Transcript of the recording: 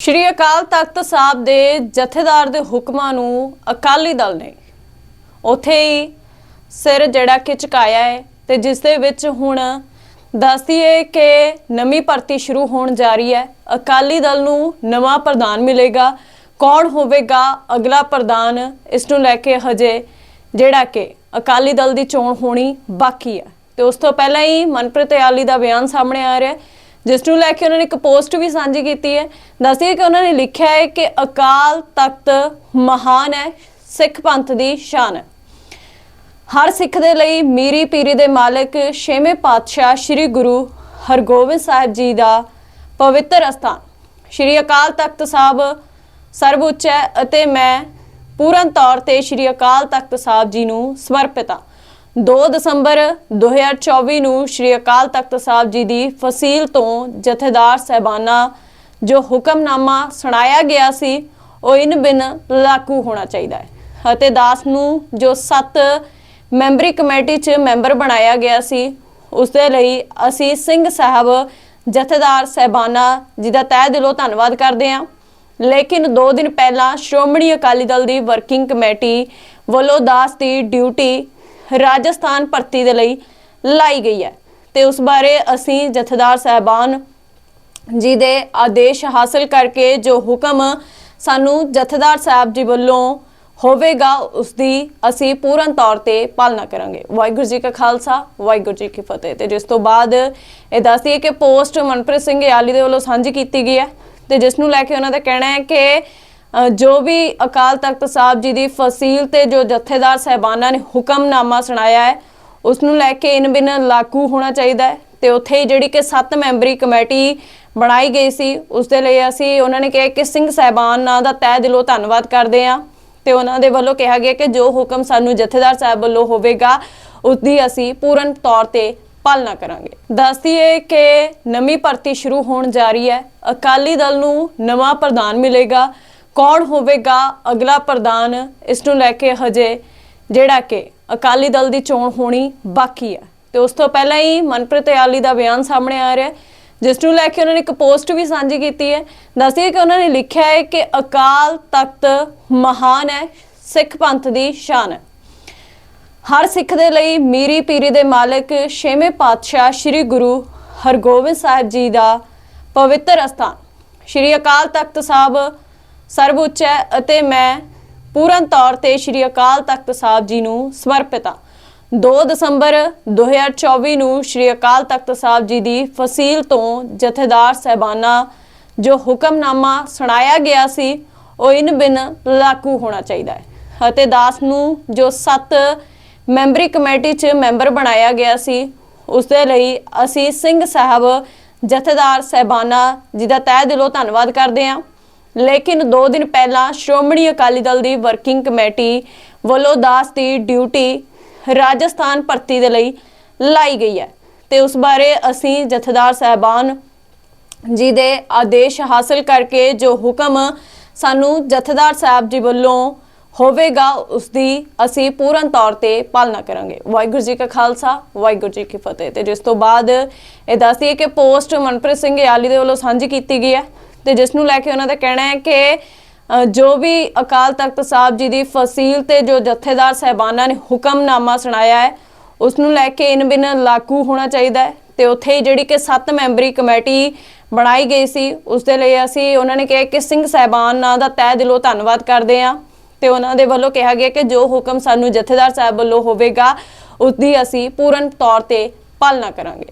ਸ਼੍ਰੀ ਅਕਾਲ ਤਖਤ ਸਾਹਿਬ ਦੇ ਜਥੇਦਾਰ ਦੇ ਹੁਕਮਾਂ ਨੂੰ ਅਕਾਲੀ ਦਲ ਨੇ ਉਥੇ ਹੀ ਸਿਰ ਜਿਹੜਾ ਕਿ ਝੁਕਾਇਆ ਹੈ ਤੇ ਜਿਸ ਦੇ ਵਿੱਚ ਹੁਣ ਦੱਸਦੀਏ ਕਿ ਨਵੀਂ ਭਰਤੀ ਸ਼ੁਰੂ ਹੋਣ ਜਾ ਰਹੀ ਹੈ। ਅਕਾਲੀ ਦਲ ਨੂੰ ਨਵਾਂ ਪ੍ਰਧਾਨ ਮਿਲੇਗਾ। ਕੌਣ ਹੋਵੇਗਾ? ਅਗਲਾ ਪ੍ਰਧਾਨ ਇਸ ਨੂੰ ਲੈ ਕੇ ਹਜੇ ਜਿਹੜਾ ਕਿ ਅਕਾਲੀ ਦਲ ਦੀ ਚੋਣ ਹੋਣੀ ਬਾਕੀ ਹੈ। ਤੇ ਉਸ ਤੋਂ ਪਹਿਲਾਂ ਹੀ ਮਨਪ੍ਰੀਤ ਆਲੀ ਦਾ ਬਿਆਨ ਸਾਹਮਣੇ ਆ ਰਿਹਾ ਹੈ। ਜਿਸ ਨੂੰ ਲੈ ਕੇ ਉਹਨਾਂ ਨੇ ਇੱਕ ਪੋਸਟ ਵੀ ਸਾਂਝੀ ਕੀਤੀ ਹੈ। ਦੱਸਦੀ ਕਿ ਉਹਨਾਂ ਨੇ ਲਿਖਿਆ ਹੈ ਕਿ ਅਕਾਲ ਤਖਤ ਮਹਾਨ ਹੈ, ਸਿੱਖ ਪੰਥ ਦੀ ਸ਼ਾਨ ਹੈ। ਹਰ ਸਿੱਖ ਦੇ ਲਈ ਮੀਰੀ ਪੀਰੀ ਦੇ ਮਾਲਕ ਛੇਵੇਂ ਪਾਤਸ਼ਾਹ ਸ੍ਰੀ ਗੁਰੂ ਹਰਗੋਬਿੰਦ ਸਾਹਿਬ ਜੀ ਦਾ ਪਵਿੱਤਰ ਅਸਥਾਨ। ਸ੍ਰੀ ਅਕਾਲ ਤਖਤ ਸਾਹਿਬ ਸਰਵਉੱਚ ਹੈ ਅਤੇ ਮੈਂ ਪੂਰਨ ਤੌਰ ਤੇ ਸ੍ਰੀ ਅਕਾਲ ਤਖਤ ਸਾਹਿਬ ਜੀ ਨੂੰ ਸਮਰਪਿਤ ਹਾਂ। 2 ਦਸੰਬਰ 2024 ਨੂੰ ਸ੍ਰੀ ਅਕਾਲ ਤਖਤ ਸਾਹਿਬ ਜੀ ਦੀ ਫਸੀਲ ਤੋਂ ਜਥੇਦਾਰ ਸਹਿਬਾਨਾ ਜੋ ਹੁਕਮਨਾਮਾ ਸੁਣਾਇਆ ਗਿਆ ਸੀ, ਉਹ ਇਨ ਬਿਨ ਲਾਗੂ ਹੋਣਾ ਚਾਹੀਦਾ ਹੈ ਅਤੇ ਦਾਸ ਨੂੰ ਜੋ 7 ਮੈਂਬਰੀ ਕਮੇਟੀ 'ਚ ਮੈਂਬਰ ਬਣਾਇਆ ਗਿਆ ਸੀ, ਉਸ ਦੇ ਲਈ ਅਸੀਂ ਸਿੰਘ ਸਾਹਿਬ ਜਥੇਦਾਰ ਸਹਿਬਾਨਾ ਜੀ ਦਾ ਤਹਿ ਦਿਲੋਂ ਧੰਨਵਾਦ ਕਰਦੇ ਹਾਂ। ਲੇਕਿਨ 2 ਦਿਨ ਪਹਿਲਾਂ ਸ਼੍ਰੋਮਣੀ ਅਕਾਲੀ ਦਲ ਦੀ ਵਰਕਿੰਗ ਕਮੇਟੀ ਵੱਲੋਂ ਦਾਸ ਦੀ ਡਿਊਟੀ ਰਾਜਸਥਾਨ ਭਰਤੀ ਦੇ ਲਈ ਲਾਈ ਗਈ ਹੈ। ਤੇ ਉਸ ਬਾਰੇ ਅਸੀਂ ਜਥੇਦਾਰ ਸਹਿਬਾਨ ਜੀ ਦੇ ਆਦੇਸ਼ ਹਾਸਲ ਕਰਕੇ ਜੋ ਹੁਕਮ ਸਾਨੂੰ ਜਥੇਦਾਰ ਸਾਹਿਬ ਜੀ ਵੱਲੋਂ ਹੋਵੇਗਾ, ਉਸ ਦੀ ਅਸੀਂ ਪੂਰਨ ਤੌਰ ਤੇ ਪਾਲਣਾ ਕਰਾਂਗੇ। ਵਾਹਿਗੁਰੂ ਜੀ ਕਾ ਖਾਲਸਾ, ਵਾਹਿਗੁਰੂ ਜੀ ਕੀ ਫਤਿਹ। ਤੇ ਜਿਸ ਤੋਂ ਬਾਅਦ ਇਹ ਦੱਸਦੀ ਕਿ ਪੋਸਟ ਮਨਪ੍ਰੀਤ ਸਿੰਘ ਯਾਲੀ ਦੇ ਵੱਲੋਂ ਸਾਂਝੀ ਕੀਤੀ ਗਈ ਹੈ। ਤੇ ਜਿਸ ਨੂੰ ਲੈ ਕੇ ਉਹਨਾਂ ਦਾ ਕਹਿਣਾ ਹੈ ਕਿ ਜੋ ਵੀ ਅਕਾਲ ਤਖਤ ਸਾਹਿਬ ਜੀ ਦੀ ਫਸੀਲ ਤੇ ਜੋ ਜਥੇਦਾਰ ਸਹਿਬਾਨਾਂ ਨੇ ਹੁਕਮਨਾਮਾ ਸੁਣਾਇਆ ਹੈ ਉਸ ਨੂੰ ਲੈ ਕੇ ਇਨ ਬਿਨ ਲਾਗੂ ਹੋਣਾ ਚਾਹੀਦਾ ਹੈ। ਤੇ ਉੱਥੇ ਹੀ ਜਿਹੜੀ ਕਿ 7 ਮੈਂਬਰੀ ਕਮੇਟੀ ਬਣਾਈ ਗਈ ਸੀ ਉਸ ਦੇ ਲਈ ਅਸੀਂ ਉਹਨਾਂ ਨੇ ਕਿਹਾ ਕਿ ਸਿੰਘ ਸਹਿਬਾਨਾਂ ਦਾ ਤਹਿ ਦਿਲੋਂ ਧੰਨਵਾਦ ਕਰਦੇ ਹਾਂ। ਤੇ ਉਹਨਾਂ ਦੇ ਵੱਲੋਂ ਕਿਹਾ ਗਿਆ ਕਿ ਜੋ ਹੁਕਮ ਸਾਨੂੰ ਜਥੇਦਾਰ ਸਾਹਿਬ ਵੱਲੋਂ ਹੋਵੇਗਾ ਉਸ ਦੀ ਅਸੀਂ ਪੂਰਨ ਤੌਰ ਤੇ ਪਾਲਣਾ ਕਰਾਂਗੇ। ਦੱਸਦੀਏ ਕਿ ਨਵੀਂ ਭਰਤੀ ਸ਼ੁਰੂ ਹੋਣ ਜਾ ਰਹੀ ਹੈ। ਅਕਾਲੀ ਦਲ ਨੂੰ ਨਵਾਂ ਪ੍ਰਧਾਨ ਮਿਲੇਗਾ। ਕੌਣ ਹੋਵੇਗਾ ਅਗਲਾ ਪ੍ਰਧਾਨ? ਇਸ ਨੂੰ ਲੈ ਕੇ ਹਜੇ ਜਿਹੜਾ ਕਿ ਅਕਾਲੀ ਦਲ ਦੀ ਚੋਣ ਹੋਣੀ ਬਾਕੀ ਹੈ। ਤੇ ਉਸ ਤੋਂ ਪਹਿਲਾਂ ਹੀ ਮਨਪ੍ਰੀਤ ਆਲੀ ਦਾ ਬਿਆਨ ਸਾਹਮਣੇ ਆ ਰਿਹਾ ਜਿਸ ਨੂੰ ਲੈ ਕੇ ਉਹਨਾਂ ਨੇ ਇੱਕ ਪੋਸਟ ਵੀ ਸਾਂਝੀ ਕੀਤੀ ਹੈ। ਦੱਸਦੀ ਕਿ ਉਹਨਾਂ ਨੇ ਲਿਖਿਆ ਹੈ ਕਿ ਅਕਾਲ ਤਖਤ ਮਹਾਨ ਹੈ, ਸਿੱਖ ਪੰਥ ਦੀ ਸ਼ਾਨ ਹੈ। ਹਰ ਸਿੱਖ ਦੇ ਲਈ ਮੀਰੀ ਪੀਰੀ ਦੇ ਮਾਲਕ ਛੇਵੇਂ ਪਾਤਸ਼ਾਹ ਸ੍ਰੀ ਗੁਰੂ ਹਰਗੋਬਿੰਦ ਸਾਹਿਬ ਜੀ ਦਾ ਪਵਿੱਤਰ ਅਸਥਾਨ। ਸ੍ਰੀ ਅਕਾਲ ਤਖਤ ਸਾਹਿਬ ਸਰਵਉੱਚ ਹੈ ਅਤੇ ਮੈਂ ਪੂਰਨ ਤੌਰ ਤੇ ਸ੍ਰੀ ਅਕਾਲ ਤਖਤ ਸਾਹਿਬ ਜੀ ਨੂੰ ਸਮਰਪਿਤ ਹਾਂ। 2 ਦਸੰਬਰ 2024 ਨੂੰ ਸ੍ਰੀ ਅਕਾਲ ਤਖਤ ਸਾਹਿਬ ਜੀ ਦੀ ਫਸੀਲ ਤੋਂ ਜਥੇਦਾਰ ਸਹਿਬਾਨਾ ਜੋ ਹੁਕਮਨਾਮਾ ਸੁਣਾਇਆ ਗਿਆ ਸੀ, ਉਹ ਇਨ ਬਿਨ ਲਾਗੂ ਹੋਣਾ ਚਾਹੀਦਾ ਹੈ ਅਤੇ ਦਾਸ ਨੂੰ ਜੋ 7 ਮੈਂਬਰੀ ਕਮੇਟੀ 'ਚ ਮੈਂਬਰ ਬਣਾਇਆ ਗਿਆ ਸੀ, ਉਸ ਦੇ ਲਈ ਅਸੀਂ ਸਿੰਘ ਸਾਹਿਬ ਜਥੇਦਾਰ ਸਹਿਬਾਨਾ ਜੀ ਦਾ ਤਹਿ ਦਿਲੋਂ ਧੰਨਵਾਦ ਕਰਦੇ ਹਾਂ। ਲੇਕਿਨ 2 ਦਿਨ ਪਹਿਲਾਂ ਸ਼੍ਰੋਮਣੀ ਅਕਾਲੀ ਦਲ ਦੀ ਵਰਕਿੰਗ ਕਮੇਟੀ ਵੱਲੋਂ ਦਾਸ ਦੀ ਡਿਊਟੀ ਰਾਜਸਥਾਨ ਭਰਤੀ ਦੇ ਲਈ ਲਾਈ ਗਈ ਹੈ। ਤੇ ਉਸ ਬਾਰੇ ਅਸੀਂ ਜਥੇਦਾਰ ਸਹਿਬਾਨ ਜੀ ਦੇ ਆਦੇਸ਼ ਹਾਸਲ ਕਰਕੇ ਜੋ ਹੁਕਮ ਸਾਨੂੰ ਜਥੇਦਾਰ ਸਾਹਿਬ ਜੀ ਵੱਲੋਂ ਹੋਵੇਗਾ, ਉਸ ਦੀ ਅਸੀਂ ਪੂਰਨ ਤੌਰ ਤੇ ਪਾਲਣਾ ਕਰਾਂਗੇ। ਵਾਹਿਗੁਰੂ ਜੀ ਕਾ ਖਾਲਸਾ, ਵਾਹਿਗੁਰੂ ਜੀ ਕੀ ਫਤਿਹ। ਤੇ ਜਿਸ ਤੋਂ ਬਾਅਦ ਇਹ ਦੱਸਦੀ ਹੈ ਕਿ ਪੋਸਟ ਮਨਪ੍ਰੀਤ ਸਿੰਘ ਯਾਲੀ ਦੇ ਵੱਲੋਂ ਸਾਂਝੀ ਕੀਤੀ ਗਈ ਹੈ। ਤੇ ਜਿਸ ਨੂੰ ਲੈ ਕੇ ਉਹਨਾਂ ਦਾ ਕਹਿਣਾ ਹੈ ਕਿ ਜੋ ਵੀ ਅਕਾਲ ਤਖਤ ਸਾਹਿਬ ਜੀ ਦੀ ਫਸੀਲ ਤੇ ਜੋ ਜਥੇਦਾਰ ਸਹਿਬਾਨਾਂ ਨੇ ਹੁਕਮਨਾਮਾ ਸੁਣਾਇਆ ਹੈ ਉਸ ਨੂੰ ਲੈ ਕੇ ਇਨ ਬਿਨ ਲਾਗੂ ਹੋਣਾ ਚਾਹੀਦਾ ਹੈ। ਤੇ ਉੱਥੇ ਹੀ ਜਿਹੜੀ ਕਿ 7 ਮੈਂਬਰੀ ਕਮੇਟੀ ਬਣਾਈ ਗਈ ਸੀ ਉਸ ਦੇ ਲਈ ਅਸੀਂ ਉਹਨਾਂ ਨੇ ਕਿਹਾ ਕਿ ਸਿੰਘ ਸਹਿਬਾਨਾਂ ਦਾ ਤਹਿ ਦਿਲੋਂ ਧੰਨਵਾਦ ਕਰਦੇ ਹਾਂ। ਤੇ ਉਹਨਾਂ ਦੇ ਵੱਲੋਂ ਕਿਹਾ ਗਿਆ ਕਿ ਜੋ ਹੁਕਮ ਸਾਨੂੰ ਜਥੇਦਾਰ ਸਾਹਿਬ ਵੱਲੋਂ ਹੋਵੇਗਾ ਉਸ ਦੀ ਅਸੀਂ ਪੂਰਨ ਤੌਰ ਤੇ ਪਾਲਣਾ ਕਰਾਂਗੇ।